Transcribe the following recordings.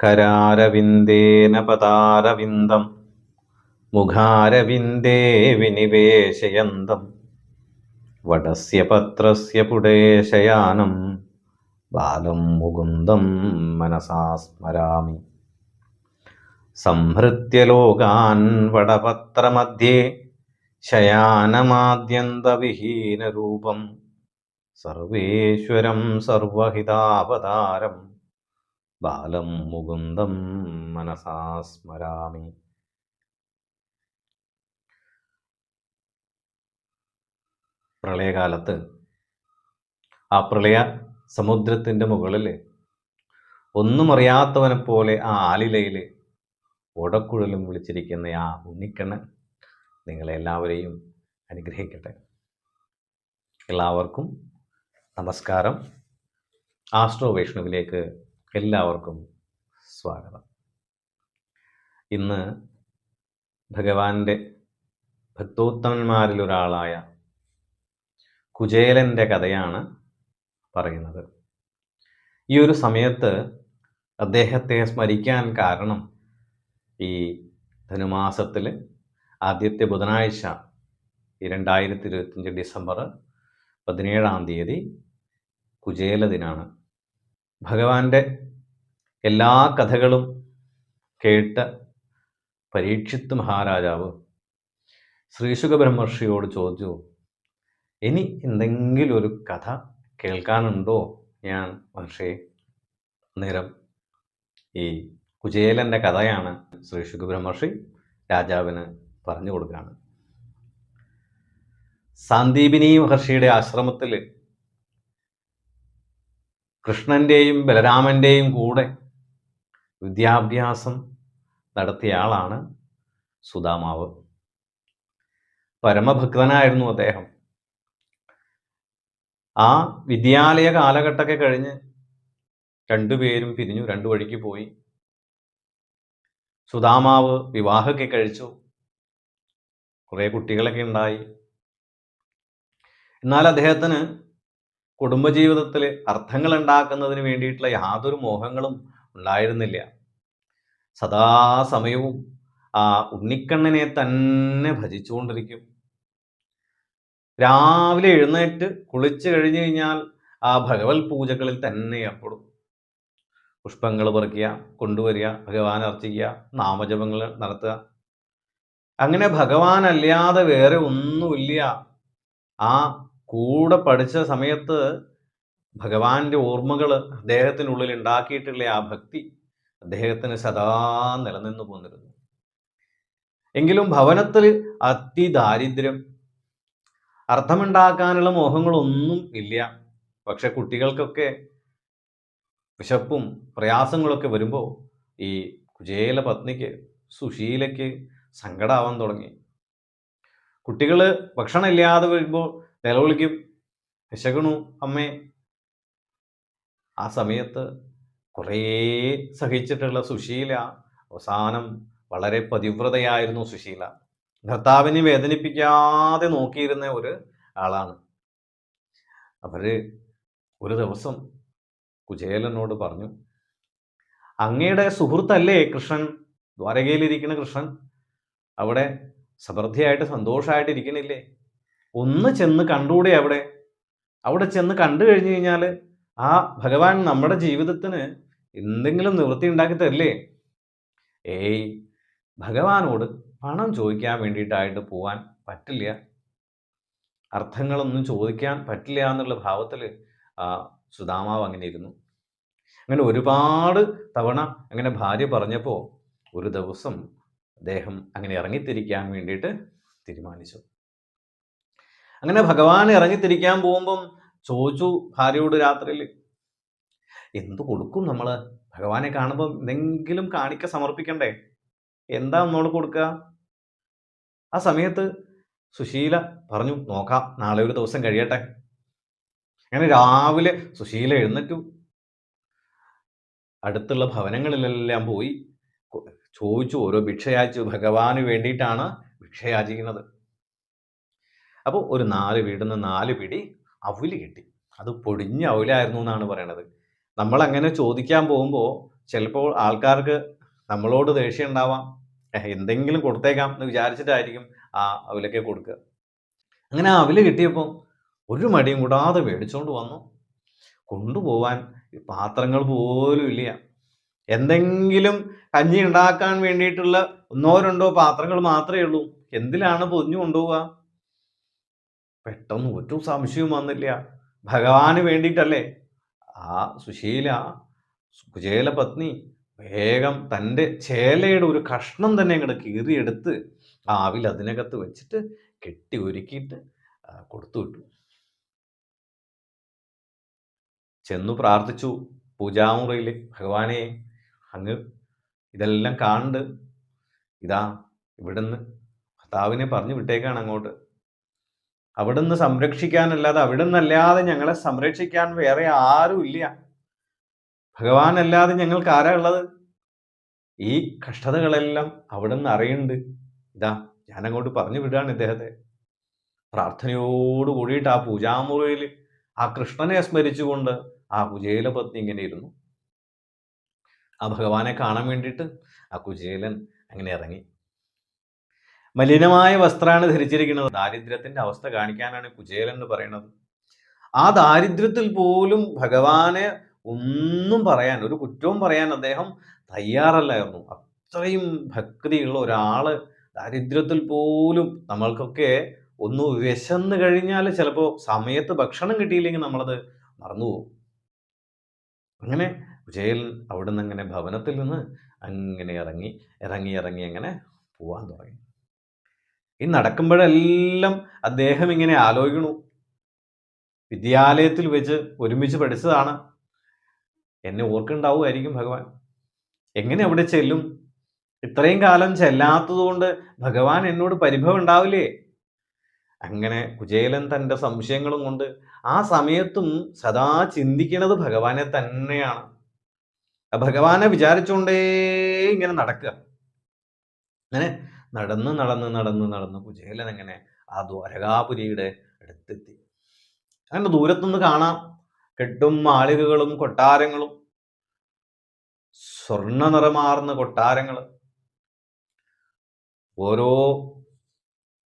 കരാരവിന്ദേന പതാരവിന്ദം മുഖാരവിന്ദേ വിനിവേശയന്തം വടസ്യ പത്രസ്യ പുടേശയാനം ബാലം മുകുന്ദം മനസാ സ്മരാമി. സംഹൃത്യ ലോകാൻ വടപത്രമധ്യേ ശയാനമാദ്യന്തവിഹീനരൂപം സർവേശ്വരം സർവഹിതാവതാരം ബാലം മുകുന്ദം മനസാ സ്മരാമി. പ്രളയകാലത്ത് ആ പ്രളയ സമുദ്രത്തിന്റെ മുകളിൽ ഒന്നും അറിയാത്തവനെ പോലെ ആ ആലിലയിൽ ഓടക്കുഴലും വിളിച്ചിരിക്കുന്ന ആ ഉണ്ണിക്കണ്ണൻ നിങ്ങളെ എല്ലാവരെയും അനുഗ്രഹിക്കട്ടെ. എല്ലാവർക്കും നമസ്കാരം. ആസ്ട്രോ വൈഷ്ണവിലേക്ക് എല്ലാവർക്കും സ്വാഗതം. ഇന്ന് ഭഗവാന്റെ ഭക്തോത്തമന്മാരിൽ ഒരാളായ കുചേലന്റെ കഥയാണ് പറയുന്നത്. ഈ ഒരു സമയത്ത് അദ്ദേഹത്തെ സ്മരിക്കാൻ കാരണം ഈ ധനുമാസത്തിൽ ആദ്യത്തെ ബുധനാഴ്ച രണ്ടായിരത്തി ഇരുപത്തിയഞ്ച് ഡിസംബർ പതിനേഴാം തീയതി കുചേല ദിനാണ് ഭഗവാന്റെ എല്ലാ കഥകളും കേട്ട പരീക്ഷിത്ത് മഹാരാജാവ് ശ്രീശുഖ ബ്രഹ്മർഷിയോട് ചോദിച്ചു ഇനി എന്തെങ്കിലും ഒരു കഥ കേൾക്കാനുണ്ടോ ഞാൻ മഹർഷി? നേരം ഈ കുചേലന്റെ കഥയാണ് ശ്രീശുഖ ബ്രഹ്മർഷി രാജാവിന് പറഞ്ഞു കൊടുക്കുകയാണ്. സാന്ദീപിനി മഹർഷിയുടെ ആശ്രമത്തിൽ കൃഷ്ണന്റെയും ബലരാമന്റെയും കൂടെ വിദ്യാഭ്യാസം നടത്തിയ ആളാണ് സുദാമാവ് പരമഭക്തനായിരുന്നു അദ്ദേഹം. ആ വിദ്യാലയ കാലഘട്ടമൊക്കെ കഴിഞ്ഞ് രണ്ടുപേരും പിരിഞ്ഞു രണ്ടു വഴിക്ക് പോയി. സുദാമാവ് വിവാഹമൊക്കെ കഴിച്ചു. കുറേ കുട്ടികളൊക്കെ ഉണ്ടായി. എന്നാൽ അദ്ദേഹത്തിന് കുടുംബജീവിതത്തിൽ അർത്ഥങ്ങൾ ഉണ്ടാക്കുന്നതിന് വേണ്ടിയിട്ടുള്ള യാതൊരു മോഹങ്ങളും ഉണ്ടായിരുന്നില്ല. സദാസമയവും ആ ഉണ്ണിക്കണ്ണനെ തന്നെ ഭജിച്ചുകൊണ്ടിരിക്കും. രാവിലെ എഴുന്നേറ്റ് കുളിച്ചു കഴിഞ്ഞു കഴിഞ്ഞാൽ ആ ഭഗവത് പൂജകളിൽ തന്നെ ഏർപ്പെടും. പുഷ്പങ്ങൾ പറിക്കുക കൊണ്ടുവരിക ഭഗവാൻ അർച്ചിക്കുക നാമജപങ്ങൾ നടത്തുക. അങ്ങനെ ഭഗവാൻ അല്ലാതെ വേറെ ഒന്നുമില്ല. ആ കൂടെ പഠിച്ച സമയത്ത് ഭഗവാന്റെ ഓർമ്മകൾ അദ്ദേഹത്തിനുള്ളിൽ ഉണ്ടാക്കിയിട്ടുള്ള ആ ഭക്തി അദ്ദേഹത്തിന് സദാ നിലനിന്നു പോന്നിരുന്നു. എങ്കിലും ഭവനത്തിൽ അതിദാരിദ്ര്യം അർത്ഥമുണ്ടാക്കാനുള്ള മോഹങ്ങളൊന്നും ഇല്ല. പക്ഷെ കുട്ടികൾക്കൊക്കെ വിശപ്പും പ്രയാസങ്ങളൊക്കെ വരുമ്പോൾ ഈ കുചേല പത്നിക്ക് സുശീലയ്ക്ക് സങ്കടാവാൻ തുടങ്ങി. കുട്ടികൾ ഭക്ഷണം ഇല്ലാതെ വരുമ്പോൾ നിലവിളിക്കും വിശകണു അമ്മേ. ആ സമയത്ത് കുറേ സഹിച്ചിട്ടുള്ള സുശീല അവസാനം വളരെ പതിവ്രതയായിരുന്നു സുശീല. ഭർത്താവിനെ വേദനിപ്പിക്കാതെ നോക്കിയിരുന്ന ഒരു ആളാണ്. അവർ ഒരു ദിവസം കുചേലനോട് പറഞ്ഞു അങ്ങയുടെ സുഹൃത്തല്ലേ കൃഷ്ണൻ? ദ്വാരകയിലിരിക്കുന്ന കൃഷ്ണൻ? അവിടെ സമൃദ്ധിയായിട്ട് സന്തോഷമായിട്ട് ഇരിക്കണില്ലേ ഒന്ന് ചെന്ന് കണ്ടുകൂടെ അവിടെ? അവിടെ ചെന്ന് കണ്ടു കഴിഞ്ഞു കഴിഞ്ഞാൽ ആ ഭഗവാൻ നമ്മുടെ ജീവിതത്തിന് എന്തെങ്കിലും നിവൃത്തി ഉണ്ടാക്കി തരില്ലേ? ഏയ് ഭഗവാനോട് പണം ചോദിക്കാൻ വേണ്ടിയിട്ടായിട്ട് പോവാൻ പറ്റില്ല. അർത്ഥങ്ങളൊന്നും ചോദിക്കാൻ പറ്റില്ല എന്നുള്ള ഭാവത്തിൽ ആ സുധാമാവ് അങ്ങനെ ഇരുന്നു. അങ്ങനെ ഒരുപാട് തവണ അങ്ങനെ ഭാര്യ പറഞ്ഞപ്പോൾ ഒരു ദിവസം അദ്ദേഹം അങ്ങനെ ഇറങ്ങിത്തിരിക്കാൻ വേണ്ടിയിട്ട് തീരുമാനിച്ചു. അങ്ങനെ ഭഗവാൻ ഇറങ്ങിത്തിരിക്കാൻ പോകുമ്പം ചോദിച്ചു ഭാര്യയോട് രാത്രിയിൽ എന്തു കൊടുക്കും നമ്മൾ ഭഗവാനെ കാണുമ്പോൾ എന്തെങ്കിലും കാണിക്ക സമർപ്പിക്കണ്ടേ? എന്താ ഒന്നോട് കൊടുക്കുക ആ സമയത്ത് സുശീല പറഞ്ഞു നോക്കാം നാളെ ഒരു ദിവസം കഴിയട്ടെ. അങ്ങനെ രാവിലെ സുശീല എഴുന്നേറ്റു. അടുത്തുള്ള ഭവനങ്ങളിലെല്ലാം പോയി ചോദിച്ചു ഓരോ ഭിക്ഷയാച്ചു ഭഗവാന് വേണ്ടിയിട്ടാണ് ഭിക്ഷയാചിക്കുന്നത്. അപ്പോൾ ഒരു നാല് വീടുന്ന നാല് പിടി അവൽ കിട്ടി. അത് പൊടിഞ്ഞ അവലായിരുന്നു എന്നാണ് പറയണത്. നമ്മൾ അങ്ങനെ ചോദിക്കാൻ പോകുമ്പോൾ ചിലപ്പോൾ ആൾക്കാർക്ക് നമ്മളോട് ദേഷ്യം ഉണ്ടാവാം. എന്തെങ്കിലും കൊടുത്തേക്കാം എന്ന് വിചാരിച്ചിട്ടായിരിക്കും ആ അവലൊക്കെ കൊടുക്കുക. അങ്ങനെ ആ അവൽ കിട്ടിയപ്പോൾ ഒരു മടിയും കൂടാതെ മേടിച്ചുകൊണ്ട് വന്നു. കൊണ്ടുപോവാൻ പാത്രങ്ങൾ പോലും ഇല്ല. എന്തെങ്കിലും കഞ്ഞി ഉണ്ടാക്കാൻ വേണ്ടിയിട്ടുള്ള ഒന്നോ രണ്ടോ പാത്രങ്ങൾ മാത്രമേ ഉള്ളൂ. എന്തിലാണ് പൊതിഞ്ഞു കൊണ്ടുപോവുക? പെട്ടെന്ന് ഒരു സംശയവും വന്നില്ല. ഭഗവാന് വേണ്ടിയിട്ടല്ലേ? ആ സുശീല കുചേല പത്നി വേഗം തന്റെ ചേലയുടെ ഒരു കഷ്ണം തന്നെ അങ്ങോട്ട് കീറിയെടുത്ത് ആവിൽ അതിനകത്ത് വെച്ചിട്ട് കെട്ടി ഒരുക്കിയിട്ട് കൊടുത്തു വിട്ടു. ചെന്നു പ്രാർത്ഥിച്ചു. പൂജാമുറിയിൽ ഭഗവാനെ അങ്ങ് ഇതെല്ലാം കാണ്ട് ഇതാ ഇവിടുന്ന്. ഭർത്താവിനെ പറഞ്ഞു വിട്ടേക്കാണ് അങ്ങോട്ട്. അവിടുന്ന് സംരക്ഷിക്കാനല്ലാതെ അവിടെ നിന്നല്ലാതെ ഞങ്ങളെ സംരക്ഷിക്കാൻ വേറെ ആരും ഇല്ല. ഭഗവാൻ അല്ലാതെ ഞങ്ങൾക്ക് ആരാ ഉള്ളത്? ഈ കഷ്ടതകളെല്ലാം അവിടെ നിന്ന് അറിയുന്നുണ്ട്. ഇതാ ഞാൻ അങ്ങോട്ട് പറഞ്ഞു വിടുകയാണ് ഇദ്ദേഹത്തെ. പ്രാർത്ഥനയോട് കൂടിയിട്ട് ആ പൂജാമുറിയിൽ ആ കൃഷ്ണനെ സ്മരിച്ചുകൊണ്ട് ആ കുചേല പത്നി ഇങ്ങനെ ഇരുന്നു. ആ ഭഗവാനെ കാണാൻ വേണ്ടിയിട്ട് ആ കുചേലൻ അങ്ങനെ ഇറങ്ങി. മലിനമായ വസ്ത്രമാണ് ധരിച്ചിരിക്കുന്നത്. ദാരിദ്ര്യത്തിന്റെ അവസ്ഥ കാണിക്കാനാണ് കുചേലൻ എന്ന് പറയുന്നത്. ആ ദാരിദ്ര്യത്തിൽ പോലും ഭഗവാനെ ഒന്നും പറയാൻ ഒരു കുറ്റവും പറയാൻ അദ്ദേഹം തയ്യാറല്ലായിരുന്നു. അത്രയും ഭക്തിയുള്ള ഒരാൾ ദാരിദ്ര്യത്തിൽ പോലും നമ്മൾക്കൊക്കെ ഒന്ന് വിശന്ന് കഴിഞ്ഞാൽ ചിലപ്പോൾ സമയത്ത് ഭക്ഷണം കിട്ടിയില്ലെങ്കിൽ നമ്മളത് മറന്നുപോകും. അങ്ങനെ വിജയൻ അവിടെ നിന്ന് അങ്ങനെ ഭവനത്തിൽ നിന്ന് അങ്ങനെ ഇറങ്ങി ഇറങ്ങി ഇറങ്ങി അങ്ങനെ പോവാൻ തുടങ്ങി. ഈ നടക്കുമ്പോഴെല്ലാം അദ്ദേഹം ഇങ്ങനെ ആലോചിക്കണു വിദ്യാലയത്തിൽ വെച്ച് ഒരുമിച്ച് പഠിച്ചതാണ്. എന്നെ ഓർക്കുണ്ടാവുമായിരിക്കും ഭഗവാൻ. എങ്ങനെ അവിടെ ചെല്ലും? ഇത്രയും കാലം ചെല്ലാത്തതുകൊണ്ട് ഭഗവാൻ എന്നോട് പരിഭവം ഉണ്ടാവില്ലേ? അങ്ങനെ കുചേലൻ തന്റെ സംശയങ്ങളും കൊണ്ട് ആ സമയത്തും സദാ ചിന്തിക്കുന്നത് ഭഗവാനെ തന്നെയാണ്. ഭഗവാനെ വിചാരിച്ചുകൊണ്ടേ ഇങ്ങനെ നടക്കുക. അങ്ങനെ നടന്ന് നടന്ന് നടന്ന് നടന്ന് കുചേലൻ അങ്ങനെ ആ ദ്വാരകാപുരിയുടെ അടുത്തെത്തി. അങ്ങനെ ദൂരത്തുനിന്ന് കാണാം കെട്ടും മാളികകളും കൊട്ടാരങ്ങളും സ്വർണ നിറമാർന്ന കൊട്ടാരങ്ങൾ ഓരോ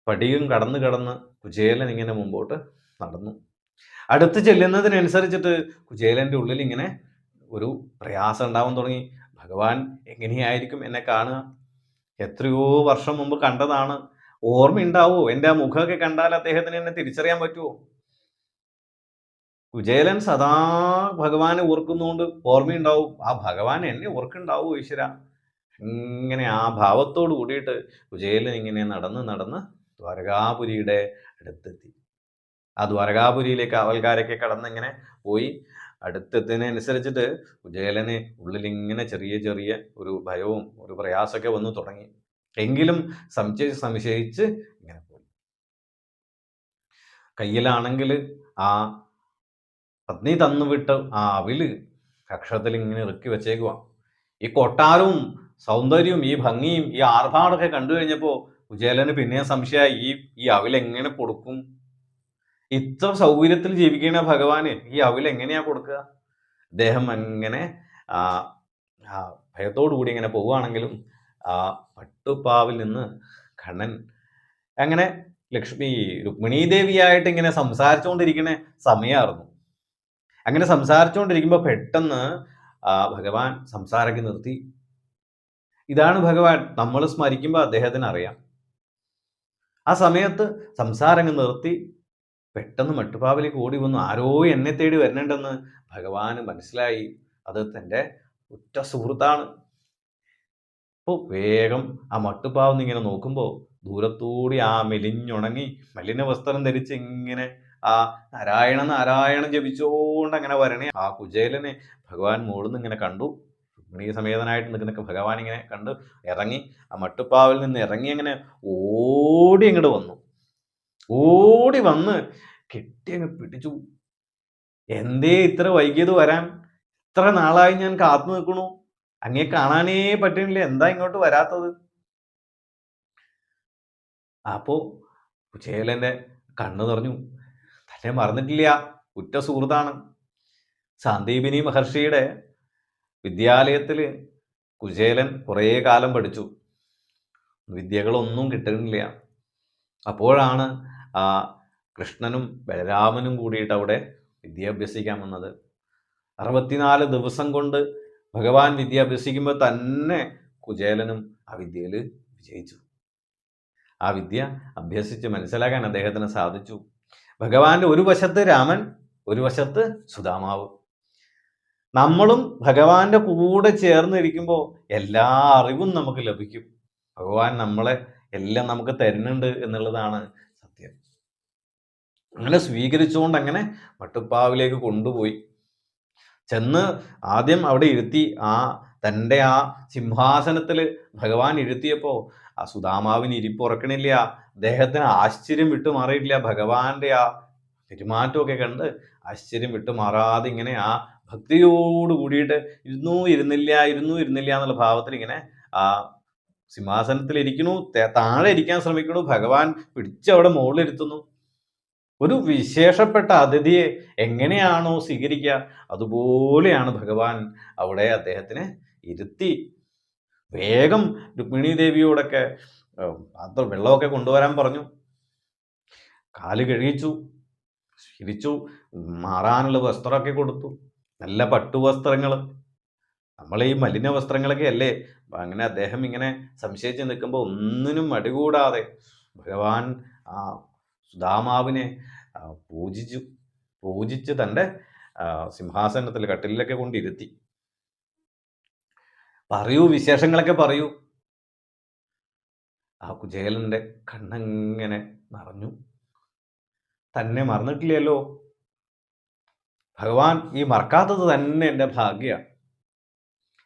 പടിയും കടന്ന് കടന്ന് കുചേലൻ ഇങ്ങനെ മുമ്പോട്ട് നടന്നു. അടുത്ത് ചെല്ലുന്നതിനനുസരിച്ചിട്ട് കുചേലന്റെ ഉള്ളിൽ ഇങ്ങനെ ഒരു പ്രയാസം ഉണ്ടാവാൻ തുടങ്ങി. ഭഗവാൻ എങ്ങനെയായിരിക്കും എന്നെ കാണുക? എത്രയോ വർഷം മുമ്പ് കണ്ടതാണ്. ഓർമ്മയുണ്ടാവോ? എന്റെ ആ മുഖമൊക്കെ കണ്ടാൽ അദ്ദേഹത്തിന് എന്നെ തിരിച്ചറിയാൻ പറ്റുമോ? കുചേലൻ സദാ ഭഗവാനെ ഓർക്കുന്നതുകൊണ്ട് ഓർമ്മയുണ്ടാവും. ആ ഭഗവാൻ എന്നെ ഓർക്കുണ്ടാവോ ഈശ്വര. ഇങ്ങനെ ആ ഭാവത്തോട് കൂടിയിട്ട് കുചേലൻ ഇങ്ങനെ നടന്ന് നടന്ന് ദ്വാരകാപുരിയുടെ അടുത്തെത്തി. ആ ദ്വാരകാപുരിയിലേക്ക് അവൽക്കാരൊക്കെ കടന്നിങ്ങനെ പോയി. അടുത്തെത്തുന്നതിനനുസരിച്ചിട്ട് കുചേലന് ഉള്ളിലിങ്ങനെ ചെറിയ ചെറിയ ഒരു ഭയവും ഒരു പ്രയാസമൊക്കെ വന്നു തുടങ്ങി. എങ്കിലും സംശയിച്ച് സംശയിച്ച് ഇങ്ങനെ പോയി. കയ്യിലാണെങ്കിൽ ആ പത്നി തന്നുവിട്ട് ആ അവിൽ കക്ഷത്തിൽ ഇങ്ങനെ ഇറുക്കി വെച്ചേക്കുവാ. ഈ കൊട്ടാരവും സൗന്ദര്യവും ഈ ഭംഗിയും ഈ ആർഭാടൊക്കെ കണ്ടു കഴിഞ്ഞപ്പോൾ കുചേലന് പിന്നെയും സംശയമായി ഈ ഈ അവിൽ എങ്ങനെ കൊടുക്കും? ഇത്ര സൗകര്യത്തിൽ ജീവിക്കണ ഭഗവാന്? ഈ അവിൽ എങ്ങനെയാ കൊടുക്കുക? അദ്ദേഹം അങ്ങനെ ആ ആ ഭയത്തോടു കൂടി ഇങ്ങനെ പോവുകയാണെങ്കിലും ആ പട്ടുപ്പാവിൽ നിന്ന് കണ്ണൻ അങ്ങനെ ലക്ഷ്മി രുക്മിണീ ദേവിയായിട്ട് ഇങ്ങനെ സംസാരിച്ചുകൊണ്ടിരിക്കുന്ന സമയമായിരുന്നു അങ്ങനെ സംസാരിച്ചുകൊണ്ടിരിക്കുമ്പോൾ പെട്ടെന്ന് ഭഗവാൻ സംസാരമൊക്കെ നിർത്തി. ഇതാണ് ഭഗവാൻ. നമ്മൾ സ്മരിക്കുമ്പോൾ അദ്ദേഹത്തിന് അറിയാം ആ സമയത്ത് സംസാരങ്ങ് നിർത്തി. പെട്ടെന്ന് മട്ടുപ്പാവിലേക്ക് ഓടി വന്നു. ആരോ എന്നെ തേടി വരുന്നുണ്ടെന്ന് ഭഗവാന് മനസ്സിലായി. അത് തന്റെ ഉറ്റ സുഹൃത്താണ്. അപ്പോൾ വേഗം ആ മട്ടുപ്പാവ് ഇങ്ങനെ നോക്കുമ്പോൾ ദൂരത്തൂടി ആ മെലിഞ്ഞുണങ്ങി മലിന വസ്ത്രം ധരിച്ച് ഇങ്ങനെ ആ നാരായണ നാരായണൻ ജപിച്ചുകൊണ്ട് അങ്ങനെ വരണേ. ആ കുചേലനെ ഭഗവാൻ മുകളിൽ ഇങ്ങനെ കണ്ടു. രുക്മിണീ സമേതനായിട്ട് നിൽക്കുന്ന ഭഗവാൻ ഇങ്ങനെ കണ്ട് ഇറങ്ങി. ആ മട്ടുപ്പാവിൽ നിന്ന് ഇറങ്ങി അങ്ങനെ ഓടി അങ്ങോട്ട് വന്നു. ഓടി വന്ന് കെട്ടി അങ്ങ് പിടിച്ചു. എന്തേ ഇത്ര വൈകിയത് വരാൻ? ഇത്ര നാളായി ഞാൻ കാത്തു നിൽക്കണു അങ്ങേ കാണാനേ പറ്റുന്നില്ല എന്താ ഇങ്ങോട്ട് വരാത്തത്? അപ്പോ കുചേലന്റെ കണ്ണു നിറഞ്ഞു. തന്നെ മറന്നിട്ടില്ല. ഉറ്റ സുഹൃത്താണ്. സന്ദീപിനി മഹർഷിയുടെ വിദ്യാലയത്തിൽ കുചേലൻ കുറേ കാലം പഠിച്ചു. വിദ്യകളൊന്നും കിട്ടുന്നില്ല. അപ്പോഴാണ് ആ കൃഷ്ണനും ബലരാമനും കൂടിയിട്ട് അവിടെ വിദ്യ അഭ്യസിക്കാൻ വന്നത്. അറുപത്തിനാല് ദിവസം കൊണ്ട് ഭഗവാൻ വിദ്യ അഭ്യസിക്കുമ്പോൾ തന്നെ കുചേലനും ആ വിദ്യയിൽ വിജയിച്ചു. ആ വിദ്യ അഭ്യസിച്ച് മനസ്സിലാക്കാൻ അദ്ദേഹത്തിന് സാധിച്ചു. ഭഗവാന്റെ ഒരു വശത്ത് രാമൻ ഒരു വശത്ത് സുധാമാവ്. നമ്മളും ഭഗവാന്റെ കൂടെ ചേർന്നിരിക്കുമ്പോൾ എല്ലാ അറിവും നമുക്ക് ലഭിക്കും. ഭഗവാൻ നമ്മളെ എല്ലാം നമുക്ക് തരുന്നുണ്ട് എന്നുള്ളതാണ് അങ്ങനെ സ്വീകരിച്ചുകൊണ്ട് അങ്ങനെ മട്ടുപ്പാവിലേക്ക് കൊണ്ടുപോയി. ചെന്ന് ആദ്യം അവിടെ ഇരുത്തി ആ തന്റെ ആ സിംഹാസനത്തിൽ ഭഗവാൻ ഇരുത്തിയപ്പോൾ ആ സുധാമാവിന് ഇരിപ്പുറക്കണില്ല അദ്ദേഹത്തിന് ആശ്ചര്യം വിട്ടു മാറിയിട്ടില്ല. ഭഗവാന്റെ ആ പെരുമാറ്റമൊക്കെ കണ്ട് ആശ്ചര്യം വിട്ടു മാറാതെ ഇങ്ങനെ ആ ഭക്തിയോട് കൂടിയിട്ട് ഇരുന്നു ഇരുന്നില്ല ഇരുന്നു ഇരുന്നില്ല എന്നുള്ള ഭാവത്തിൽ ഇങ്ങനെ ആ സിംഹാസനത്തിൽ ഇരിക്കണു താഴെ ഇരിക്കാൻ ശ്രമിക്കണു ഭഗവാൻ പിടിച്ചവിടെ മുകളിലിരുത്തുന്നു ഒരു വിശേഷപ്പെട്ട അതിഥിയെ എങ്ങനെയാണോ സ്വീകരിക്കുക? അതുപോലെയാണ് ഭഗവാൻ അവിടെ അദ്ദേഹത്തിനെ ഇരുത്തി വേഗം രുക്മിണി ദേവിയോടൊക്കെ പാത്ര വെള്ളമൊക്കെ കൊണ്ടുവരാൻ പറഞ്ഞു. കാൽ കഴിയിച്ചു ശീലിച്ചു മാറാനുള്ള വസ്ത്രമൊക്കെ കൊടുത്തു. നല്ല പട്ടുവസ്ത്രങ്ങൾ നമ്മൾ ഈ മലിന വസ്ത്രങ്ങളൊക്കെ അല്ലേ? അങ്ങനെ അദ്ദേഹം ഇങ്ങനെ സംശയിച്ച് നിൽക്കുമ്പോൾ ഒന്നിനും അടികൂടാതെ ഭഗവാൻ ആ സുധാമാവിനെ ആ, പൂജിച്ചു പൂജിച്ച് തന്റെ സിംഹാസനത്തിൽ കട്ടിലൊക്കെ കൊണ്ടിരുത്തി. പറയൂ വിശേഷങ്ങളൊക്കെ പറയൂ. ആ കുചേലന്റെ കണ്ണങ്ങനെ നിറഞ്ഞു. തന്നെ മറന്നിട്ടില്ലല്ലോ. ഭഗവാൻ ഈ മറക്കാത്തത് തന്നെ എന്റെ ഭാഗ്യമാണ്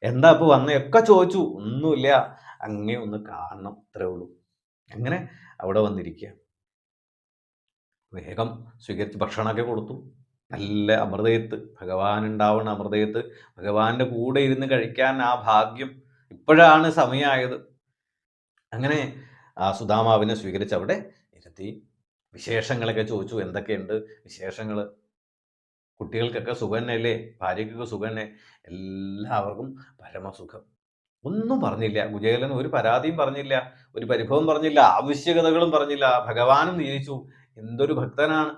എന്താ ഇപ്പൊ വന്നയൊക്കെ ചോദിച്ചു. ഒന്നുമില്ല. അങ്ങേ ഒന്ന് കാണണം അത്രേ ഉള്ളൂ. അങ്ങനെ അവിടെ വന്നിരിക്കുക വേഗം സ്വീകരിച്ച് ഭക്ഷണമൊക്കെ കൊടുത്തു. നല്ല അമൃതയത്ത് ഭഗവാൻ ഉണ്ടാവുന്ന അമൃതയത്ത് ഭഗവാന്റെ കൂടെ ഇരുന്ന് കഴിക്കാൻ ആ ഭാഗ്യം ഇപ്പോഴാണ് സമയമായത്. അങ്ങനെ ആ സുധാമാവിനെ സ്വീകരിച്ച് അവിടെ ഇരുത്തി. വിശേഷങ്ങളൊക്കെ ചോദിച്ചു എന്തൊക്കെയുണ്ട് വിശേഷങ്ങൾ? കുട്ടികൾക്കൊക്കെ സുഖന്നല്ലേ? ഭാര്യയ്ക്കൊക്കെ സുഖം തന്നെ എല്ലാവർക്കും പരമസുഖം. ഒന്നും പറഞ്ഞില്ല. ഗുജേലൻ ഒരു പരാതിയും പറഞ്ഞില്ല ഒരു പരിഭവം പറഞ്ഞില്ല ആവശ്യകതകളും പറഞ്ഞില്ല. ഭഗവാനും നിയമിച്ചു. എന്തൊരു ഭക്തനാണ്.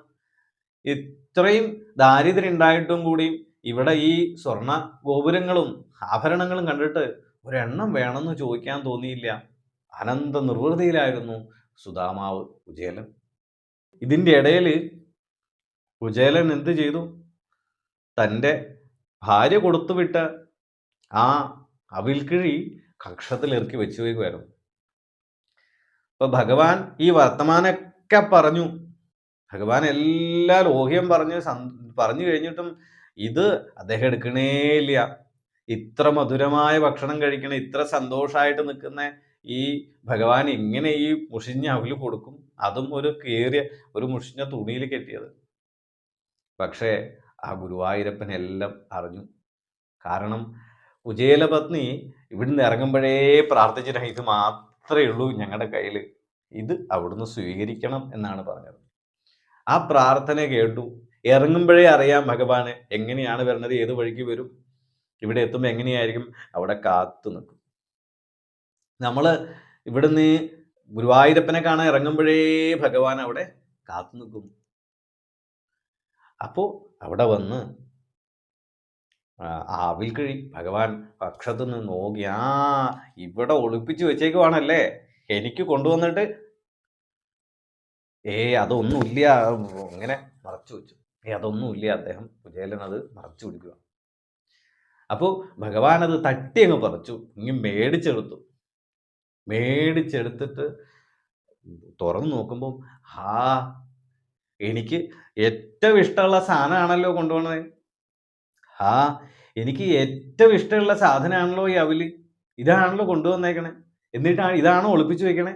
ഇത്രയും ദാരിദ്ര്യം ഉണ്ടായിട്ടും കൂടി ഇവിടെ ഈ സ്വർണ ഗോപുരങ്ങളും ആഭരണങ്ങളും കണ്ടിട്ട് ഒരെണ്ണം വേണമെന്ന് ചോദിക്കാൻ തോന്നിയില്ല. അനന്ത നിർവൃതിയിലായിരുന്നു സുധാമാവ് കുചേലൻ ഇതിന്റെ ഇടയിൽ കുചേലൻ എന്ത് ചെയ്തു? തന്റെ ഭാര്യ കൊടുത്തുവിട്ട ആ അവിൽക്കിഴി കക്ഷത്തിൽ ഇറക്കി വെച്ചു വയ്ക്കുമായിരുന്നു അപ്പൊ ഭഗവാൻ ഈ വർത്തമാനമൊക്കെ പറഞ്ഞു. ഭഗവാൻ എല്ലാ ലോഹ്യം പറഞ്ഞ് പറഞ്ഞു കഴിഞ്ഞിട്ടും ഇത് അദ്ദേഹം എടുക്കണേ ഇല്ല. ഇത്ര മധുരമായ ഭക്ഷണം കഴിക്കണ ഇത്ര സന്തോഷമായിട്ട് നിൽക്കുന്ന ഈ ഭഗവാൻ ഇങ്ങനെ ഈ മുഷിഞ്ഞ അവൽ കൊടുക്കും. അതും ഒരു കീറിയ ഒരു മുഷിഞ്ഞ തുണിയിൽ കെട്ടിയത്. പക്ഷേ ആ ഗുരുവായൂരപ്പൻ എല്ലാം അറിഞ്ഞു. കാരണം ഉജയലപത്നി ഇവിടുന്ന് ഇറങ്ങുമ്പോഴേ പ്രാർത്ഥിച്ചിട്ട് ഇത് മാത്രമേ ഉള്ളൂ ഞങ്ങളുടെ കയ്യിൽ ഇത് അവിടുന്ന് സ്വീകരിക്കണം എന്നാണ് പറഞ്ഞത്. ആ പ്രാർത്ഥന കേട്ടു. ഇറങ്ങുമ്പോഴേ അറിയാം ഭഗവാന് എങ്ങനെയാണ് വരുന്നത് ഏത് വഴിക്ക് വരും ഇവിടെ എത്തുമ്പോൾ എങ്ങനെയായിരിക്കും അവിടെ കാത്തു നിൽക്കും. നമ്മൾ ഇവിടുന്ന് ഗുരുവായൂരപ്പനെ കാണാൻ ഇറങ്ങുമ്പോഴേ ഭഗവാൻ അവിടെ കാത്തു നിൽക്കും. അപ്പോ അവിടെ വന്ന് ആവിൽ കിഴി ഭഗവാൻ പക്ഷത്തു നിന്ന് നോക്കി ആ ഇവിടെ ഒളിപ്പിച്ചു വെച്ചേക്കുവാണല്ലേ? എനിക്ക് കൊണ്ടുവന്നിട്ട് ഏ അതൊന്നുമില്ല അങ്ങനെ മറച്ചു വെച്ചു. ഏ അതൊന്നുമില്ല അദ്ദേഹം കുചേലൻ അത് മറച്ചു പിടിക്കുക. അപ്പോൾ ഭഗവാൻ അത് തട്ടി അങ്ങ് പറിച്ചു. ഇങ്ങ് മേടിച്ചെടുത്തു. മേടിച്ചെടുത്തിട്ട് തുറന്നു നോക്കുമ്പോൾ ഹാ എനിക്ക് ഏറ്റവും ഇഷ്ടമുള്ള സാധനമാണല്ലോ കൊണ്ടുപോകണത് ഹാ എനിക്ക് ഏറ്റവും ഇഷ്ടമുള്ള സാധനമാണല്ലോ ഈ അവൽ. ഇതാണല്ലോ കൊണ്ടുവന്നേക്കണേ. എന്നിട്ടാണ് ഇതാണോ ഒളിപ്പിച്ചു വെക്കണേ?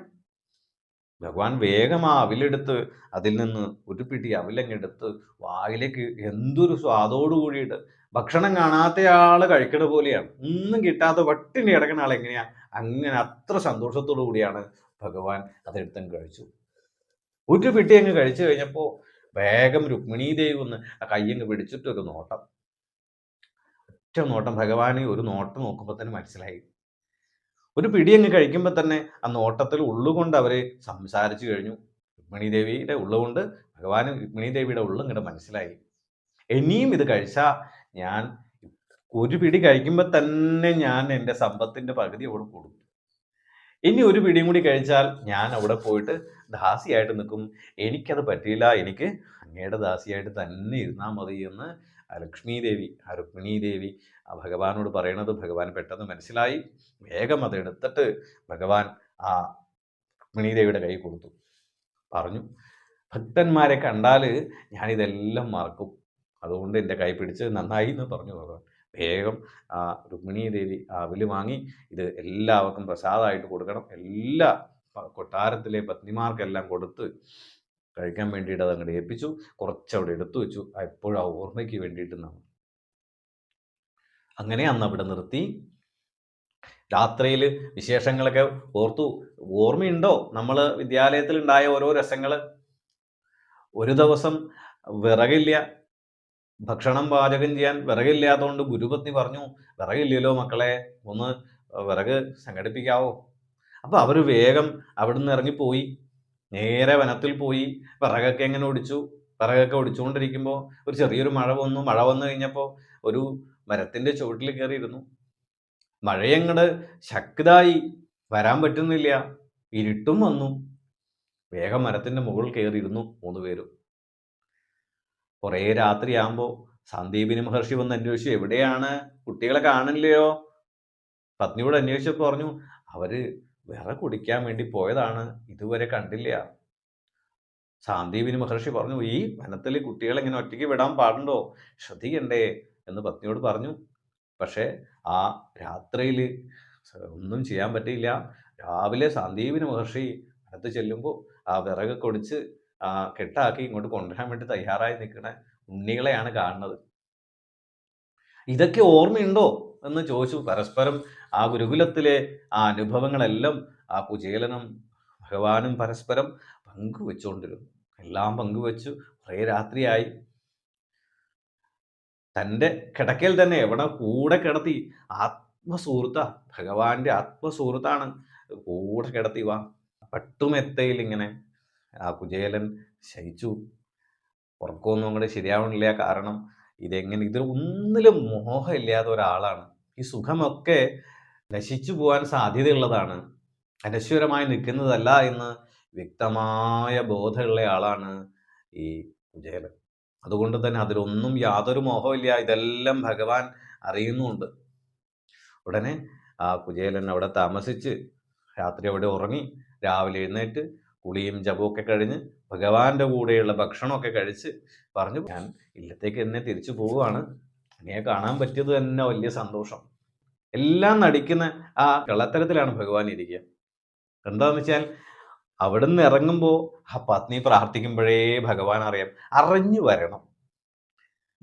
ഭഗവാൻ വേഗം ആ അവിലെടുത്ത് അതിൽ നിന്ന് ഒരു പിടി അവിലങ്ങെടുത്ത് വായിലേക്ക് എന്തൊരു സ്വാദോടു കൂടിയിട്ട് ഭക്ഷണം കാണാത്ത ആൾ കഴിക്കണ പോലെയാണ്. ഒന്നും കിട്ടാത്ത വട്ടിന് കിടക്കുന്ന ആൾ എങ്ങനെയാ? അങ്ങനെ അത്ര സന്തോഷത്തോടു കൂടിയാണ് ഭഗവാൻ അതെടുത്തങ്ങ് കഴിച്ചു. ഒരു പിടി അങ്ങ് കഴിച്ചു കഴിഞ്ഞപ്പോൾ വേഗം രുക്മിണീ ദേവി ഒന്ന് ആ കയ്യങ്ങ് പിടിച്ചിട്ടൊരു നോട്ടം. ഒറ്റ നോട്ടം. ഭഗവാന് ഒരു നോട്ടം നോക്കുമ്പോൾ തന്നെ മനസ്സിലായി. ഒരു പിടി അങ്ങ് കഴിക്കുമ്പോൾ തന്നെ അന്ന് ഓട്ടത്തിൽ ഉള്ളുകൊണ്ട് അവർ സംസാരിച്ചു കഴിഞ്ഞു. രുക്മിണി ദേവിയുടെ ഉള്ളുകൊണ്ട് ഭഗവാൻ രുക്മിണി ദേവിയുടെ ഉള്ളു ഇങ്ങോട്ട് മനസ്സിലായി. ഇനിയും ഇത് കഴിച്ചാൽ ഞാൻ ഒരു പിടി കഴിക്കുമ്പോൾ തന്നെ ഞാൻ എന്റെ സമ്പത്തിന്റെ പകുതി അവിടെ കൊടുക്കും ഇനി ഒരു പിടിയും കൂടി കഴിച്ചാൽ ഞാൻ അവിടെ പോയിട്ട് ദാസിയായിട്ട് നിൽക്കും. എനിക്കത് പറ്റിയില്ല. എനിക്ക് അങ്ങയുടെ ദാസിയായിട്ട് തന്നെ ഇരുന്നാൽ മതി എന്ന് ലക്ഷ്മീദേവി ആ രുക്മിണീദേവി ആ ഭഗവാനോട് പറയണത് ഭഗവാൻ പെട്ടെന്ന് മനസ്സിലായി. വേഗം അതെടുത്തിട്ട് ഭഗവാൻ ആ രുക്മിണീദേവിയുടെ കൈ കൊടുത്തു. പറഞ്ഞു ഭക്തന്മാരെ കണ്ടാൽ ഞാനിതെല്ലാം മറക്കും. അതുകൊണ്ട് എന്റെ കൈ പിടിച്ച് നന്നായി എന്ന് പറഞ്ഞു ഭഗവാൻ. വേഗം ആ രുക്മിണീദേവി ആ വിൽ വാങ്ങി ഇത് എല്ലാവർക്കും പ്രസാദമായിട്ട് കൊടുക്കണം. എല്ലാ കൊട്ടാരത്തിലെ പത്നിമാർക്കെല്ലാം കൊടുത്ത് കഴിക്കാൻ വേണ്ടിയിട്ട് അത് അങ്ങോട്ട് ഏൽപ്പിച്ചു. കുറച്ചവിടെ എടുത്തു വെച്ചു. എപ്പോഴും ആ ഓർമ്മയ്ക്ക് വേണ്ടിയിട്ട് നമ്മൾ അങ്ങനെ അന്ന് അവിടെ നിർത്തി. രാത്രിയിൽ വിശേഷങ്ങളൊക്കെ ഓർത്തു. ഓർമ്മയുണ്ടോ? നമ്മൾ വിദ്യാലയത്തിൽ ഉണ്ടായ ഓരോ രസങ്ങൾ ഒരു ദിവസം വിറകില്ല. ഭക്ഷണം പാചകം ചെയ്യാൻ വിറകില്ലാത്തതുകൊണ്ട് ഗുരുപത്നി പറഞ്ഞു വിറകില്ലല്ലോ മക്കളെ ഒന്ന് വിറക് സംഘടിപ്പിക്കാവോ? അപ്പോൾ അവർ വേഗം അവിടുന്ന് ഇറങ്ങിപ്പോയി. നേരെ വനത്തിൽ പോയി വിറകൊക്കെ എങ്ങനെ ഒടിച്ചു. വിറകൊക്കെ ഒടിച്ചുകൊണ്ടിരിക്കുമ്പോൾ ഒരു ചെറിയൊരു മഴ വന്നു. മഴ വന്നു കഴിഞ്ഞപ്പോൾ ഒരു മരത്തിന്റെ ചുവട്ടിൽ കയറിയിരുന്നു. മഴയങ്ങട് ശക്തായി. വരാൻ പറ്റുന്നില്ല. ഇരുട്ടും വന്നു. വേഗം മരത്തിന്റെ മുകളിൽ കയറിയിരുന്നു മൂന്ന് പേരും. കുറേ രാത്രിയാകുമ്പോൾ സന്ദീപിനി മഹർഷി വന്ന് അന്വേഷിച്ചു. എവിടെയാണ്? കുട്ടികളെ കാണില്ലയോ പത്നിയോട് അന്വേഷിച്ചപ്പോൾ പറഞ്ഞു അവർ വിറ കുടിക്കാൻ വേണ്ടി പോയതാണ്. ഇതുവരെ കണ്ടില്ല. സാന്ദീപിന് മഹർഷി പറഞ്ഞു ഈ വനത്തിൽ കുട്ടികളെ ഇങ്ങനെ ഒറ്റയ്ക്ക് വിടാൻ പാടുണ്ടോ? ശ്രദ്ധിക്കണ്ടേ? എന്ന് പത്നിയോട് പറഞ്ഞു. പക്ഷേ ആ രാത്രിയിൽ ഒന്നും ചെയ്യാൻ പറ്റിയില്ല. രാവിലെ സാന്ദീപിന് മഹർഷി വനത്ത് ചെല്ലുമ്പോൾ ആ വിറക് കൊടിച്ച് ആ കെട്ടാക്കി ഇങ്ങോട്ട് കൊണ്ടുവരാൻ വേണ്ടി തയ്യാറായി നിൽക്കുന്ന ഉണ്ണികളെയാണ് കാണുന്നത്. ഇതൊക്കെ ഓർമ്മയുണ്ടോ? എന്ന് ചോദിച്ചു. പരസ്പരം ആ ഗുരുകുലത്തിലെ ആ അനുഭവങ്ങളെല്ലാം ആ കുചേലനും ഭഗവാനും പരസ്പരം പങ്കുവെച്ചുകൊണ്ടിരുന്നു. എല്ലാം പങ്കുവെച്ചു. കുറേ രാത്രിയായി. തന്റെ കിടക്കയിൽ തന്നെ എവിടെ കൂടെ കിടത്തി. ആത്മസുഹൃത്ത. ഭഗവാന്റെ ആത്മസുഹൃത്താണ്. കൂടെ കിടത്തി വാ. പട്ടുമെത്തയിൽ ഇങ്ങനെ ആ കുചേലൻ ശയിച്ചു. ഉറക്കമൊന്നും അങ്ങോട്ട് ശരിയാവണില്ല. കാരണം ഇതെങ്ങനെ? ഇതിൽ ഒന്നിലും മോഹമില്ലാത്ത ഒരാളാണ്. ഈ സുഖമൊക്കെ നശിച്ചു പോകാൻ സാധ്യതയുള്ളതാണ്. അനശ്വരമായി നിൽക്കുന്നതല്ല എന്ന് വ്യക്തമായ ബോധമുള്ള ആളാണ് ഈ കുചേലൻ. അതുകൊണ്ട് തന്നെ അതിലൊന്നും യാതൊരു മോഹമില്ല ഇതെല്ലാം ഭഗവാൻ അറിയുന്നുമുണ്ട് ഉടനെ ആ കുചേലൻ അവിടെ താമസിച്ച് രാത്രി അവിടെ ഉറങ്ങി രാവിലെ എഴുന്നേറ്റ് കുളിയും ജപമൊക്കെ കഴിഞ്ഞ് ഭഗവാന്റെ കൂടെയുള്ള ഭക്ഷണമൊക്കെ കഴിച്ച് പറഞ്ഞു ഞാൻ ഇല്ലത്തേക്ക് എന്നെ തിരിച്ചു പോവുകയാണ്. എന്നെ കാണാൻ പറ്റിയത് തന്നെ വലിയ സന്തോഷം. എല്ലാം നടിക്കുന്ന ആ കള്ളത്തരത്തിലാണ് ഭഗവാൻ ഇരിക്കുക. എന്താന്ന് വെച്ചാൽ അവിടുന്ന് ഇറങ്ങുമ്പോൾ ആ പത്നി പ്രാർത്ഥിക്കുമ്പോഴേ ഭഗവാൻ അറിയാം. അറിഞ്ഞു വരണം.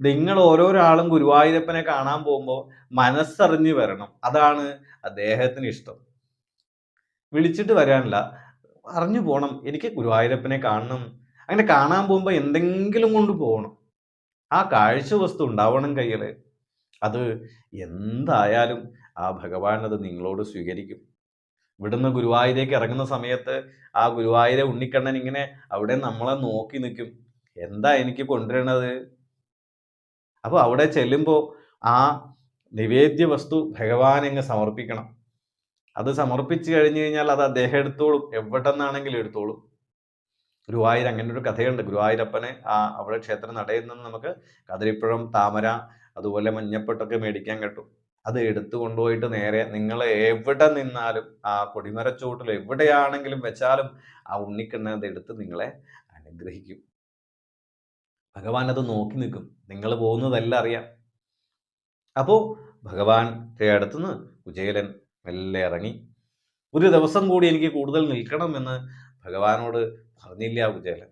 നിങ്ങൾ ഓരോരാളും ഗുരുവായൂരപ്പനെ കാണാൻ പോകുമ്പോൾ മനസ്സറിഞ്ഞു വരണം. അതാണ് അദ്ദേഹത്തിന് ഇഷ്ടം. വിളിച്ചിട്ട് വരാനില്ല. അറിഞ്ഞു പോകണം എനിക്ക് ഗുരുവായൂരപ്പനെ കാണണം. അങ്ങനെ കാണാൻ പോകുമ്പോൾ എന്തെങ്കിലും കൊണ്ട് പോകണം. ആ കാഴ്ച വസ്തു ഉണ്ടാവണം കയ്യിൽ അത് എന്തായാലും ആ ഭഗവാൻ അത് നിങ്ങളോട് സ്വീകരിക്കും. ഇവിടുന്ന് ഗുരുവായൂരേക്ക് ഇറങ്ങുന്ന സമയത്ത് ആ ഗുരുവായൂരെ ഉണ്ണിക്കണ്ണൻ ഇങ്ങനെ അവിടെ നമ്മളെ നോക്കി നിൽക്കും. എന്താ എനിക്ക് കൊണ്ടുവരണത്? അപ്പോൾ അവിടെ ചെല്ലുമ്പോൾ ആ നിവേദ്യ വസ്തു ഭഗവാൻ അങ്ങ് സമർപ്പിക്കണം. അത് സമർപ്പിച്ചു കഴിഞ്ഞു കഴിഞ്ഞാൽ അത് അദ്ദേഹം എടുത്തോളും. എവിടെ നിന്നാണെങ്കിലും എടുത്തോളും. ഗുരുവായൂർ അങ്ങനെ ഒരു കഥയുണ്ട്. ഗുരുവായൂരപ്പനെ ആ അവിടെ ക്ഷേത്രം നടയിൽ നിന്ന് നമുക്ക് കതിരിപ്പഴം താമര അതുപോലെ മഞ്ഞപ്പൊട്ടൊക്കെ മേടിക്കാൻ കിട്ടും. അത് എടുത്തു കൊണ്ടുപോയിട്ട് നേരെ നിങ്ങൾ എവിടെ നിന്നാലും ആ കൊടിമരച്ചൂട്ടിൽ എവിടെയാണെങ്കിലും വെച്ചാലും ആ ഉണ്ണിക്കണ്ണൻ അത് എടുത്ത് നിങ്ങളെ അനുഗ്രഹിക്കും. ഭഗവാൻ അത് നോക്കി നിൽക്കും. നിങ്ങൾ പോകുന്നതെല്ലാം അറിയാം. അപ്പോൾ ഭഗവാന്റെ അടുത്തുനിന്ന് കുചേലൻ മെല്ലെ ഇറങ്ങി ഒരു ദിവസം കൂടി എനിക്ക് കൂടുതൽ നിൽക്കണമെന്ന് ഭഗവാനോട് പറഞ്ഞില്ല കുചേലൻ.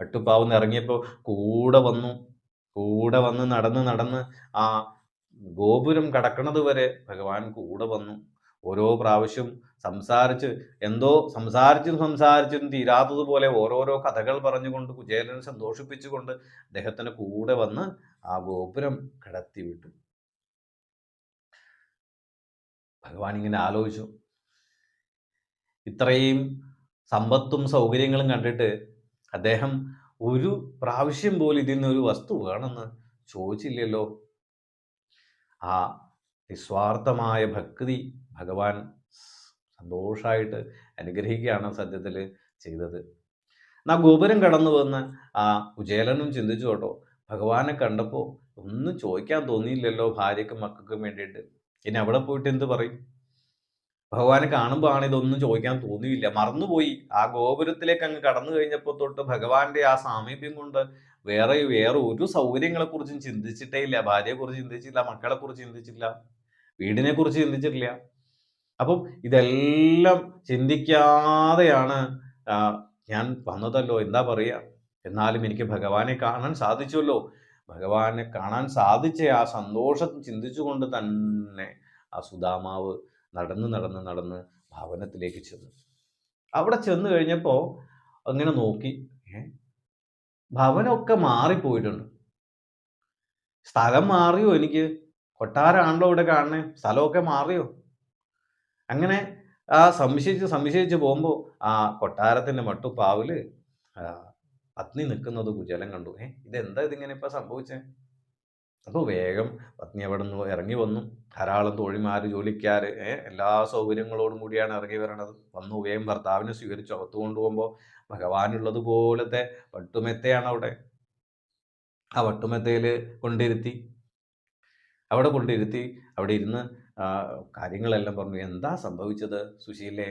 പട്ടുപ്പാവുന്ന് ഇറങ്ങിയപ്പോൾ കൂടെ വന്നു. കൂടെ വന്ന് നടന്ന് നടന്ന് ആ ഗോപുരം കടക്കണത് വരെ ഭഗവാൻ കൂടെ വന്നു. ഓരോ പ്രാവശ്യം സംസാരിച്ച് എന്തോ സംസാരിച്ചും സംസാരിച്ചും തീരാത്തതുപോലെ ഓരോരോ കഥകൾ പറഞ്ഞുകൊണ്ട് കുചേലനെ സന്തോഷിപ്പിച്ചുകൊണ്ട് അദ്ദേഹത്തിന് കൂടെ വന്ന് ആ ഗോപുരം കടത്തി വിട്ടു ഭഗവാൻ ഇങ്ങനെ ആലോചിച്ചു. ഇത്രയും സമ്പത്തും സൗകര്യങ്ങളും കണ്ടിട്ട് അദ്ദേഹം ഒരു പ്രാവശ്യം പോലും ഇതിൽ നിന്ന് ഒരു വസ്തു വേണമെന്ന് ചോദിച്ചില്ലല്ലോ. ആ നിസ്വാർത്ഥമായ ഭക്തി ഭഗവാൻ സന്തോഷമായിട്ട് അനുഗ്രഹിക്കുകയാണ് സത്യത്തിൽ ചെയ്തത്. എന്നാ ഗോപുരം കടന്നു വന്ന് ആ കുചേലനും ചിന്തിച്ചു കേട്ടോ. ഭഗവാനെ കണ്ടപ്പോൾ ഒന്നും ചോദിക്കാൻ തോന്നിയില്ലല്ലോ ഭാര്യക്കും മക്കൾക്കും വേണ്ടിയിട്ട്. ഇനി അവിടെ പോയിട്ട് എന്ത് പറയും? ഭഗവാനെ കാണുമ്പോൾ ആണ് ഇതൊന്നും ചോദിക്കാൻ തോന്നിയില്ല. മറന്നുപോയി. ആ ഗോപുരത്തിലേക്ക് അങ്ങ് കടന്നു കഴിഞ്ഞപ്പോൾ തൊട്ട് ഭഗവാന്റെ ആ സാമീപ്യം കൊണ്ട് വേറെ വേറെ ഒരു സൗകര്യങ്ങളെ കുറിച്ചും ചിന്തിച്ചിട്ടേ ഇല്ല. ഭാര്യയെ കുറിച്ച് ചിന്തിച്ചില്ല മക്കളെ കുറിച്ച് ചിന്തിച്ചില്ല വീടിനെ കുറിച്ച് ചിന്തിച്ചിട്ടില്ല. അപ്പം ഇതെല്ലാം ചിന്തിക്കാതെയാണ് ഞാൻ വന്നതല്ലോ. എന്താ പറയുക എന്നാലും എനിക്ക് ഭഗവാനെ കാണാൻ സാധിച്ചുവല്ലോ. ഭഗവാനെ കാണാൻ സാധിച്ച ആ സന്തോഷം ചിന്തിച്ചുകൊണ്ട് തന്നെ ആ സുധാമാവ് നടന്ന് നടന്ന് നടന്ന് ഭവനത്തിലേക്ക് ചെന്നു. അവിടെ ചെന്ന് കഴിഞ്ഞപ്പോൾ അങ്ങനെ നോക്കി. ഭവനമൊക്കെ മാറിപ്പോയിട്ടുണ്ട്. സ്ഥലം മാറിയോ എനിക്ക്? കൊട്ടാരാണല്ലോ ഇവിടെ കാണണേ സ്ഥലമൊക്കെ മാറിയോ? അങ്ങനെ ആ സംശയിച്ച് സംശയിച്ച് പോകുമ്പോൾ ആ കൊട്ടാരത്തിന്റെ മട്ടുപ്പാവിൽ പത്നി നിൽക്കുന്നത് കുചേലൻ കണ്ടു. ഏ ഇതെന്താ ഇതിങ്ങനെ ഇപ്പം സംഭവിച്ചേ? അപ്പോൾ വേഗം പത്നി അവിടെ നിന്ന് ഇറങ്ങി വന്നു. ധാരാളം തൊഴിമാർ ജോലിക്കാർ എല്ലാ സൗകര്യങ്ങളോടും കൂടിയാണ് ഇറങ്ങി വരണത്. വന്നു വേഗം ഭർത്താവിനെ സ്വീകരിച്ചു. അകത്ത് കൊണ്ടുപോകുമ്പോൾ ഭഗവാനുള്ളത് പോലത്തെ വട്ടുമെത്തയാണ് അവിടെ. ആ വട്ടുമെത്തയിൽ കൊണ്ടിരുത്തി അവിടെ കൊണ്ടിരുത്തി അവിടെ ഇരുന്ന് കാര്യങ്ങളെല്ലാം പറഞ്ഞു. എന്താ സംഭവിച്ചത് സുശീലേ?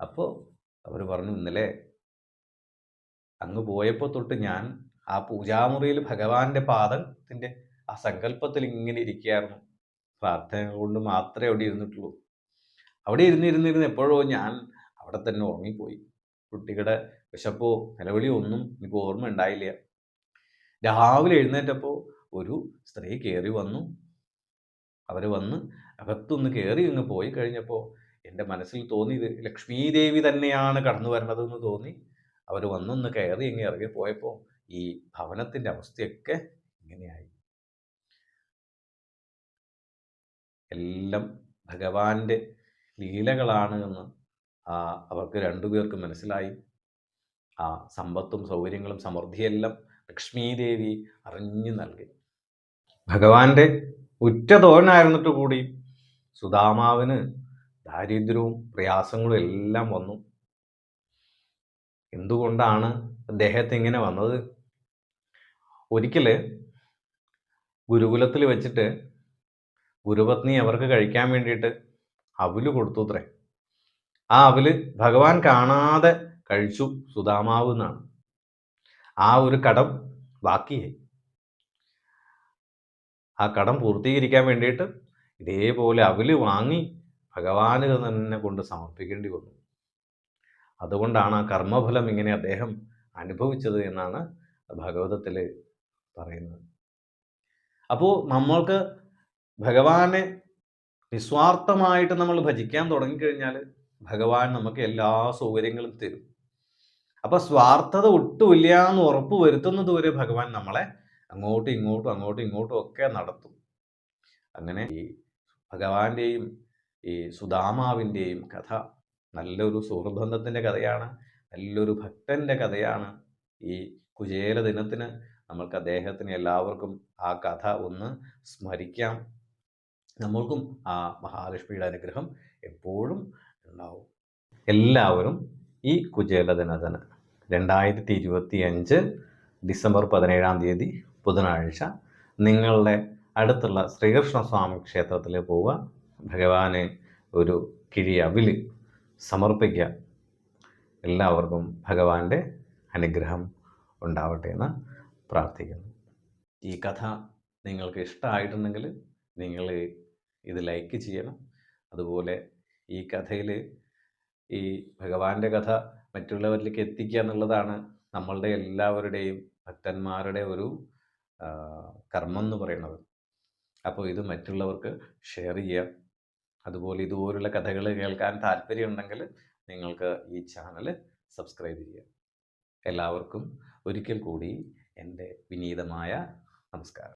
അപ്പോൾ അവർ പറഞ്ഞു ഇന്നലെ അങ്ങ് പോയപ്പോൾ തൊട്ട് ഞാൻ ആ പൂജാമുറിയിൽ ഭഗവാന്റെ പാദത്തിന്റെ ആ സങ്കല്പത്തിൽ ഇങ്ങനെ ഇരിക്കുകയായിരുന്നു. പ്രാർത്ഥന കൊണ്ട് മാത്രമേ അവിടെ ഇരുന്നിട്ടുള്ളൂ. അവിടെ ഇരുന്നിരുന്നിരുന്ന് എപ്പോഴോ ഞാൻ അവിടെ തന്നെ ഉറങ്ങിപ്പോയി. കുട്ടികളുടെ വിശപ്പോ നിലവിളിയോ ഒന്നും എനിക്ക് ഓർമ്മ ഉണ്ടായില്ല. രാവിലെ എഴുന്നേറ്റപ്പോൾ ഒരു സ്ത്രീ കയറി വന്നു. അവർ വന്ന് അകത്തുനിന്ന് കയറി ഇങ്ങ് പോയി കഴിഞ്ഞപ്പോൾ എന്റെ മനസ്സിൽ തോന്നി ഇത് ലക്ഷ്മീദേവി തന്നെയാണ് കടന്നു എന്ന് തോന്നി. അവർ വന്നൊന്ന് കയറി ഇങ്ങ് ഇറങ്ങി പോയപ്പോൾ ഈ ഭവനത്തിന്റെ അവസ്ഥയൊക്കെ ഇങ്ങനെയായി. എല്ലാം ഭഗവാന്റെ ലീലകളാണ് എന്ന് അവർക്ക് രണ്ടുപേർക്ക് മനസ്സിലായി. ആ സമ്പത്തും സൗകര്യങ്ങളും സമൃദ്ധിയെല്ലാം ലക്ഷ്മീദേവി അറിഞ്ഞു നൽകി. ഭഗവാന്റെ ഉറ്റ തോഴനായിരുന്നിട്ട് കൂടി സുധാമാവിന് ദാരിദ്ര്യവും പ്രയാസങ്ങളും എല്ലാം വന്നു. എന്തുകൊണ്ടാണ് അദ്ദേഹത്തെ ഇങ്ങനെ വന്നത്? ഒരിക്കൽ ഗുരുകുലത്തിൽ വെച്ചിട്ട് ഗുരുപത്നി അവർക്ക് കഴിക്കാൻ വേണ്ടിയിട്ട് അവൽ കൊടുത്തു അത്രേ ആ അവൽ ഭഗവാൻ കാണാതെ കഴിച്ചു സുധാമാവ് എന്നാണ്. ആ ഒരു കടം ബാക്കിയായി. ആ കടം പൂർത്തീകരിക്കാൻ വേണ്ടിയിട്ട് ഇതേപോലെ അവൽ വാങ്ങി ഭഗവാന് തന്നെ കൊണ്ട് സമർപ്പിക്കേണ്ടി വന്നു. അതുകൊണ്ടാണ് ആ കർമ്മഫലം ഇങ്ങനെ അദ്ദേഹം അനുഭവിച്ചത് എന്നാണ് ഭഗവതത്തിൽ പറയുന്നത്. അപ്പോൾ നമ്മൾക്ക് ഭഗവാനെ നിസ്വാർത്ഥമായിട്ട് നമ്മൾ ഭജിക്കാൻ തുടങ്ങിക്കഴിഞ്ഞാൽ ഭഗവാൻ നമുക്ക് എല്ലാ സൗകര്യങ്ങളും തരും. അപ്പൊ സ്വാർത്ഥത ഒട്ടുമില്ല എന്ന് ഉറപ്പ് വരുത്തുന്നത് വരെ ഭഗവാൻ നമ്മളെ അങ്ങോട്ടും ഇങ്ങോട്ടും അങ്ങോട്ടും ഇങ്ങോട്ടും ഒക്കെ നടത്തും. അങ്ങനെ ഈ ഭഗവാന്റെയും ഈ സുദാമാവിന്റെയും കഥ നല്ലൊരു സുഹൃബന്ധത്തിന്റെ കഥയാണ് നല്ലൊരു ഭക്തന്റെ കഥയാണ് ഈ കുചേല ദിനത്തിന് നമ്മൾക്ക് അദ്ദേഹത്തിന് എല്ലാവർക്കും ആ കഥ ഒന്ന് സ്മരിക്കാം. നമ്മൾക്കും ആ മഹാലക്ഷ്മിയുടെ അനുഗ്രഹം എപ്പോഴും ഉണ്ടാവും. എല്ലാവരും ഈ കുചേല ദിനത്തിന് രണ്ടായിരത്തി ഇരുപത്തി അഞ്ച് ഡിസംബർ പതിനേഴാം തീയതി ബുധനാഴ്ച നിങ്ങളുടെ അടുത്തുള്ള ശ്രീകൃഷ്ണസ്വാമി ക്ഷേത്രത്തിൽ പോവുക. ഭഗവാനെ ഒരു കിഴി അവിൽ സമർപ്പിക്കുക. എല്ലാവർക്കും ഭഗവാന്റെ അനുഗ്രഹം ഉണ്ടാവട്ടെ എന്ന് പ്രാർത്ഥിക്കുന്നു. ഈ കഥ നിങ്ങൾക്ക് ഇഷ്ടമായിട്ടുണ്ടെങ്കിൽ നിങ്ങൾ ഇത് ലൈക്ക് ചെയ്യണം. അതുപോലെ ഈ കഥയിൽ ഈ ഭഗവാന്റെ കഥ മറ്റുള്ളവരിലേക്ക് എത്തിക്കുക എന്നുള്ളതാണ് നമ്മളുടെ എല്ലാവരുടെയും ഭക്തന്മാരുടെ ഒരു കർമ്മം എന്ന് പറയുന്നത്. അപ്പോൾ ഇത് മറ്റുള്ളവർക്ക് ഷെയർ ചെയ്യാം. അതുപോലെ ഇതുപോലുള്ള കഥകൾ കേൾക്കാൻ താല്പര്യമുണ്ടെങ്കിൽ നിങ്ങൾക്ക് ഈ ചാനൽ സബ്സ്ക്രൈബ് ചെയ്യാം. എല്ലാവർക്കും ഒരിക്കൽ കൂടി എന്റെ വിനീതമായ നമസ്കാരം.